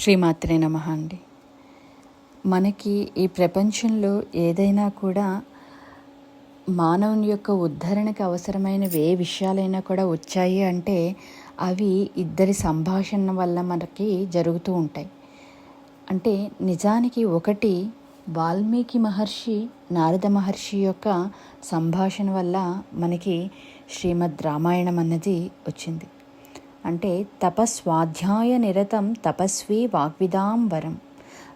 శ్రీమాత్రే నమ అండి. మనకి ఈ ప్రపంచంలో ఏదైనా కూడా మానవుని యొక్క ఉద్ధరణకు అవసరమైనవి ఏ విషయాలైనా కూడా వచ్చాయి అంటే అవి ఇద్దరి సంభాషణ వల్ల మనకి జరుగుతూ ఉంటాయి. అంటే నిజానికి ఒకటి వాల్మీకి మహర్షి నారద మహర్షి యొక్క సంభాషణ వల్ల మనకి శ్రీమద్ రామాయణం అన్నది వచ్చింది. అంటే తపస్వాధ్యాయ నిరతం తపస్వి వాగ్విదాం వరం.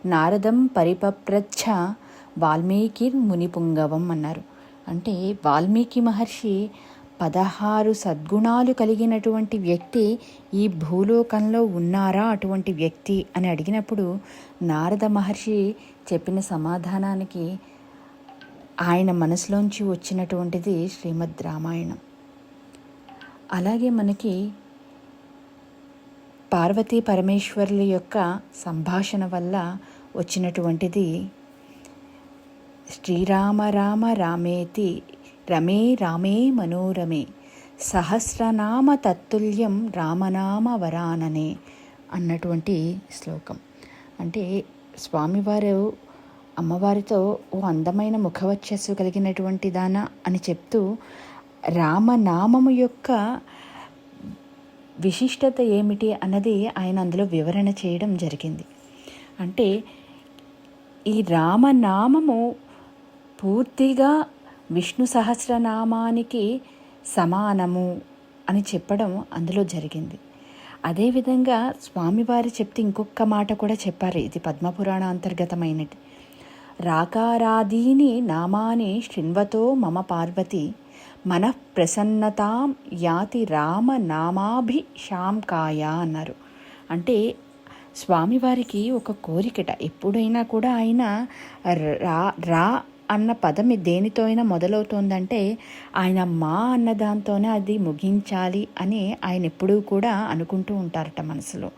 నారదం పరిపప్రచ్ఛ వాల్మీకి మునిపుంగవం అన్నారు. అంటే వాల్మీకి మహర్షి పదహారు సద్గుణాలు కలిగినటువంటి వ్యక్తి ఈ భూలోకంలో ఉన్నారా అటువంటి వ్యక్తి అని అడిగినప్పుడు నారద మహర్షి చెప్పిన సమాధానానికి ఆయన మనసులోంచి వచ్చినటువంటిది శ్రీమద్ రామాయణం. అలాగే మనకి పార్వతీ పరమేశ్వరుల యొక్క సంభాషణ వల్ల వచ్చినటువంటిది శ్రీరామ రామ రామేతి రమే రామే మనోరమే సహస్రనామ తత్తుల్యం రామనామ వరాననే అన్నటువంటి శ్లోకం. అంటే స్వామివారు అమ్మవారితో ఓ అందమైన ముఖవచ్చస్సు కలిగినటువంటి దాన అని చెప్తూ రామనామము యొక్క విశిష్టత ఏమిటి అన్నది ఆయన అందులో వివరణ చేయడం జరిగింది. అంటే ఈ రామనామము పూర్తిగా విష్ణు సహస్రనామానికి సమానము అని చెప్పడం అందులో జరిగింది. అదేవిధంగా స్వామివారి చెప్తే ఇంకొక మాట కూడా చెప్పారు. ఇది పద్మపురాణ అంతర్గతమైనది. రాకారాదీని నామాని శృణ్వతో మమ పార్వతి మనఃప్రసన్నతాం యాతి రామనామాభిషాంకాయ అన్నారు. అంటే స్వామివారికి ఒక కోరికట. ఎప్పుడైనా కూడా ఆయన రా రా అన్న పదం దేనితో అయినా మొదలవుతోందంటే ఆయన మా అన్న దాంతోనే అది ముగించాలి అని ఆయన ఎప్పుడూ కూడా అనుకుంటూ ఉంటారట మనసులో.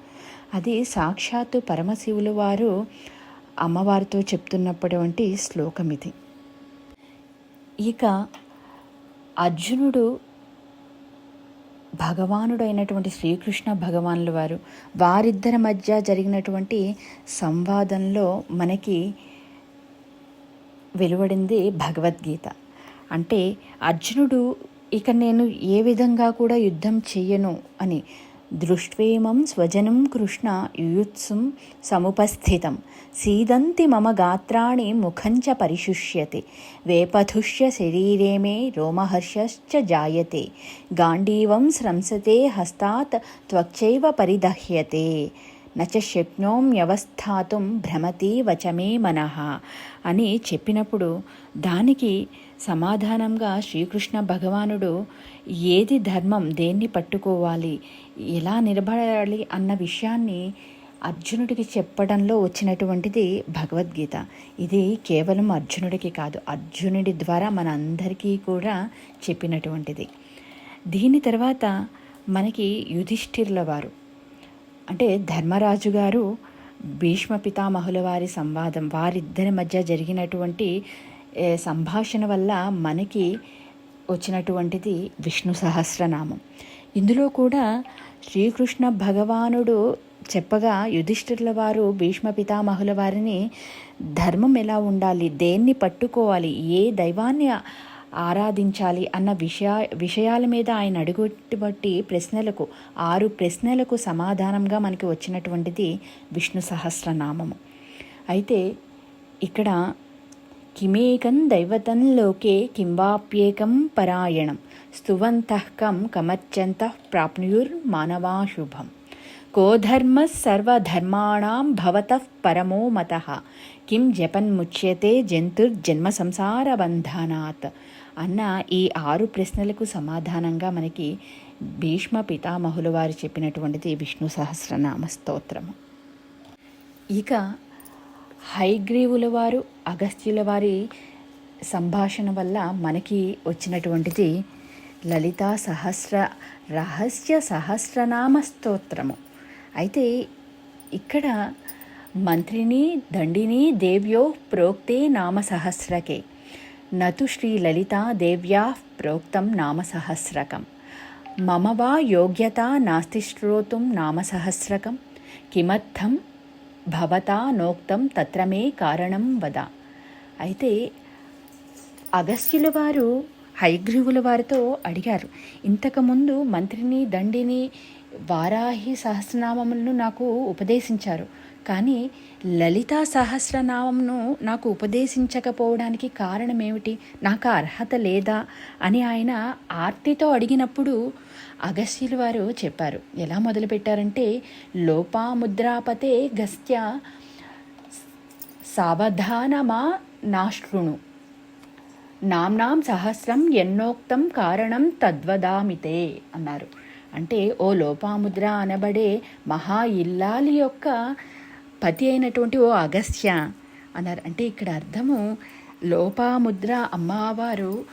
అది సాక్షాత్తు పరమశివులు వారు అమ్మవారితో చెప్తున్నటువంటి శ్లోకం ఇది ఇక అర్జునుడు భగవానుడు అయినటువంటి శ్రీకృష్ణ భగవానుల వారు. వారిద్దరి మధ్య జరిగినటువంటి సంవాదంలో మనకి వెలువడింది భగవద్గీత. అంటే అర్జునుడు ఇక నేను ఏ విధంగా కూడా యుద్ధం చెయ్యను అని దృష్ట్వేమం స్వజనం కృష్ణ యుయుత్సుం సముపస్థితం. సీదంతి మమ గాత్రాణి ముఖంచ పరిశుష్యతే. వేపథుష్య శరీరే మే రోమహర్షశ్చ జాయతే. గాండీవం స్రంసతే హస్తాత్ త్వక్చైవ పరిదహ్యతే. నచ శక్నోమ్యవస్థాతుం భ్రమతి వచమే మనః. అని చెప్పినప్పుడు దానికి సమాధానంగా శ్రీకృష్ణ భగవానుడు ఏది ధర్మం దేన్ని పట్టుకోవాలి ఎలా నిలబడాలి అన్న విషయాన్ని అర్జునుడికి చెప్పడంలో వచ్చినటువంటిది భగవద్గీత. ఇది కేవలం అర్జునుడికి కాదు అర్జునుడి ద్వారా మన అందరికీ కూడా చెప్పినటువంటిది. దీని తర్వాత మనకి యుధిష్ఠిరుల వారు. అంటే ధర్మరాజు గారు భీష్మ పితామహుల వారి సంవాదం వారిద్దరి మధ్య జరిగినటువంటి సంభాషణ వల్ల మనకి వచ్చినటువంటిది విష్ణు సహస్రనామం. ఇందులో కూడా శ్రీకృష్ణ భగవానుడు చెప్పగా యుధిష్ఠిరుల వారు భీష్మ పితామహుల వారిని ధర్మం ఎలా ఉండాలి? దేన్ని పట్టుకోవాలి? ఏ దైవాన్ని ఆరాధించాలి? అన్న విషయా విషయాల మీద ఆయన అడుగుబట్టి ప్రశ్నలకు ఆరు ప్రశ్నలకు సమాధానంగా మనకి వచ్చినటువంటిది విష్ణు సహస్రనామము. అయితే ఇక్కడ కిమేకం దైవతం లోకే కింవాప్యేకం పరాయణం స్తువంతః కం కమర్చంతః ప్రాప్నుయుర్మానవా శుభం కోధర్మ సర్వధర్మాణం భవతః పరమో మత కిం జపన్ముచ్యతే జంతుర్జన్మ సంసార బంధనాత్ అన్న ఈ ఆరు ప్రశ్నలకు సమాధానంగా మనకి భీష్మ పితామహులు వారు చెప్పినటువంటిది విష్ణు సహస్రనామ స్తోత్రము. ఇక హైగ్రీవుల వారు అగస్త్యుల వారి సంభాషణ వల్ల మనకి వచ్చినటువంటిది లలితా సహస్ర రహస్య సహస్రనామ స్తోత్రము. అయితే ఇక్కడ మంత్రిని దండిని దేవ్యో ప్రోక్తే నామ సహస్రకే. నతు శ్రీ లలితా దేవ్యా ప్రోక్తం నామ సహస్రకం. మమ వా యోగ్యత నాస్తి శ్రోతుం నామ సహస్రకం. కిమర్థం భవతా నోక్తం తత్రమే కారణం వద. అయితే అగస్త్యుల వారు హైగ్రీవుల వారితో అడిగారు ఇంతకుముందు మంత్రిని దండిని వారాహి సహస్రనామములను నాకు ఉపదేశించారు. కానీ లలితా సహస్రనామంను నాకు ఉపదేశించకపోవడానికి కారణం ఏమిటి నాకు అర్హత లేదా? అని ఆయన ఆర్తితో అడిగినప్పుడు అగస్యులు వారు చెప్పారు. ఎలా మొదలుపెట్టారంటే లోపాముద్రాపతే గస్త్య సావధానమా నాశృణు. నామ్నాం సహస్రం ఎన్నోక్తం కారణం తద్వదామితే అన్నారు. అంటే ఓ లోపాముద్ర అనబడే మహా ఇల్లాలి యొక్క పతి అయినటువంటి ఓ అగస్త్య అన్నారు. అంటే ఇక్కడ అర్థము లోపాముద్ర అమ్మవారు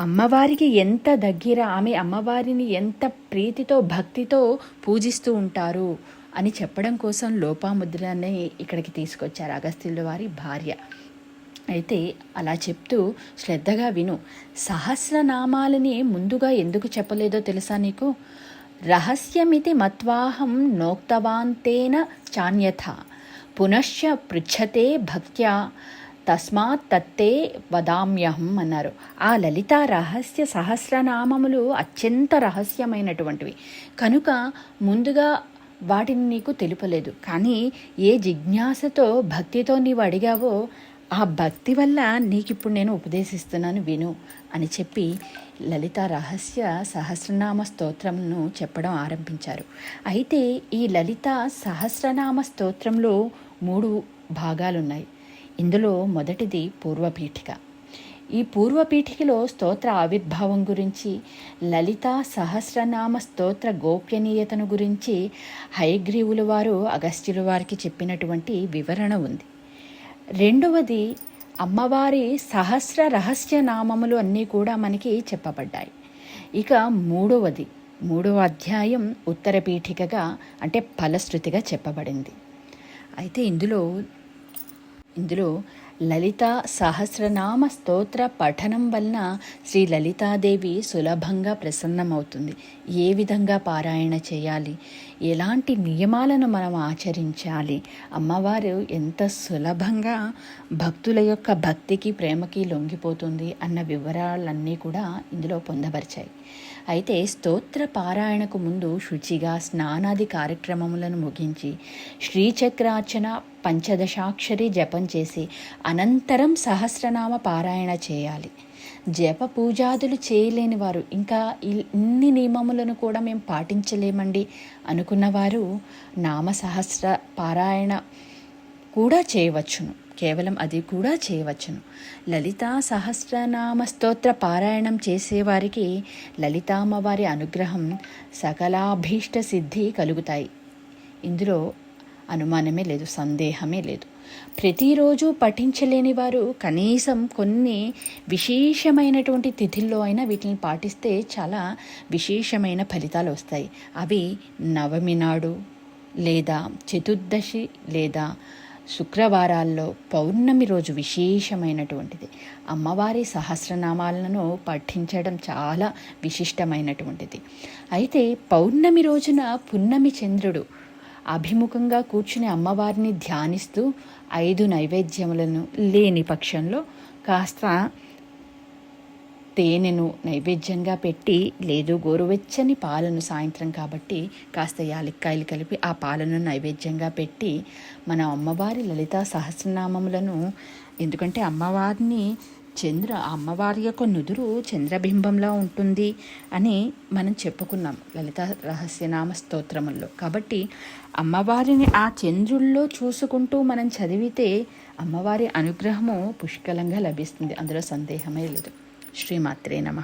అమ్మవారికి ఎంత దగ్గర ఆమె అమ్మవారిని ఎంత ప్రీతితో భక్తితో పూజిస్తూ ఉంటారు అని చెప్పడం కోసం లోపాముద్రని ఇక్కడికి తీసుకొచ్చారు అగస్త్యుల వారి భార్య. అయితే అలా చెప్తూ శ్రద్ధగా విను. సహస్రనామాలని ముందుగా ఎందుకు చెప్పలేదో తెలుసా నీకు? రహస్యమితి మత్వాహం నోక్తవాంతేన చాన్యథ. పునశ్చ పృచ్ఛతే భక్త్యా తస్మాత్ తత్తే వదామ్యహం అన్నారు. ఆ లలిత రహస్య సహస్రనామములు అత్యంత రహస్యమైనటువంటివి. కనుక ముందుగా వాటిని నీకు తెలుపలేదు. కానీ ఏ జిజ్ఞాసతో భక్తితో నీవు అడిగావో ఆ భక్తి వల్ల నీకు ఇప్పుడు నేను ఉపదేశిస్తున్నాను విను అని చెప్పి లలిత రహస్య సహస్రనామ స్తోత్రంను చెప్పడం ఆరంభించారు. అయితే ఈ లలిత సహస్రనామ స్తోత్రంలో మూడు భాగాలున్నాయి. ఇందులో మొదటిది పూర్వపీఠిక. ఈ పూర్వపీఠికలో స్తోత్ర ఆవిర్భావం గురించి లలిత సహస్రనామ స్తోత్ర గోప్యనీయతను గురించి హయగ్రీవుల వారు అగస్త్యుల వారికి చెప్పినటువంటి వివరణ ఉంది. రెండవది అమ్మవారి సహస్ర రహస్య నామములు అన్నీ కూడా మనకి చెప్పబడ్డాయి. ఇక మూడవది మూడవ అధ్యాయం ఉత్తర పీఠికగా అంటే ఫలశ్రుతిగా చెప్పబడింది. అయితే ఇందులో ఇందులో లలిత సహస్రనామ స్తోత్ర పఠనం వలన శ్రీ లలితాదేవి సులభంగా ప్రసన్నమవుతుంది. ఏ విధంగా పారాయణ చేయాలి? ఎలాంటి నియమాలను మనం ఆచరించాలి? అమ్మవారు ఎంత సులభంగా భక్తుల యొక్క భక్తికి ప్రేమకి లొంగిపోతుంది అన్న వివరాలన్నీ కూడా ఇందులో పొందపరిచాయి. అయితే స్తోత్ర పారాయణకు ముందు శుచిగా స్నానాది కార్యక్రమములను ముగించి శ్రీచక్రార్చన పంచదశాక్షరి జపం చేసి అనంతరం సహస్రనామ పారాయణ చేయాలి. జప పూజాదులు చేయలేని వారు ఇంకా ఇన్ని నియమములను కూడా మేము పాటించలేమండి అనుకున్నవారు నామ సహస్ర పారాయణ కూడా చేయవచ్చును. కేవలం అది కూడా చేయవచ్చును. లలితా సహస్రనామ స్తోత్ర పారాయణం చేసేవారికి లలితామ్మవారి అనుగ్రహం సకలాభీష్ట సిద్ధి కలుగుతాయి. ఇందులో అనుమానమే లేదు సందేహమే లేదు. ప్రతిరోజు పఠించలేని వారు కనీసం కొన్ని విశేషమైనటువంటి తిథిల్లో అయినా వీటిని పాటిస్తే చాలా విశేషమైన ఫలితాలు వస్తాయి. అవి నవమి నాడు లేదా చతుర్దశి లేదా శుక్రవారాల్లో పౌర్ణమి రోజు విశేషమైనటువంటిది. అమ్మవారి సహస్రనామాలను పఠించడం చాలా విశిష్టమైనటువంటిది. అయితే పౌర్ణమి రోజున పున్నమి చంద్రుడు అభిముఖంగా కూర్చుని అమ్మవారిని ధ్యానిస్తూ ఐదు నైవేద్యములను లేని పక్షంలో కాస్త తేనెను నైవేద్యంగా పెట్టి లేదు గోరువెచ్చని పాలను సాయంత్రం కాబట్టి కాస్త యాలక్కాయలు కలిపి ఆ పాలను నైవేద్యంగా పెట్టి మన అమ్మవారి లలిత సహస్రనామములను ఎందుకంటే అమ్మవారిని చంద్ర అమ్మవారి యొక్క నుదురు చంద్రబింబంలా ఉంటుంది అని మనం చెప్పుకున్నాం లలిత రహస్యనామ స్తోత్రముల్లో. కాబట్టి అమ్మవారిని ఆ చంద్రుల్లో చూసుకుంటూ మనం చదివితే అమ్మవారి అనుగ్రహము పుష్కలంగా లభిస్తుంది. అందులో సందేహమే లేదు. శ్రీమాత్రే నమ.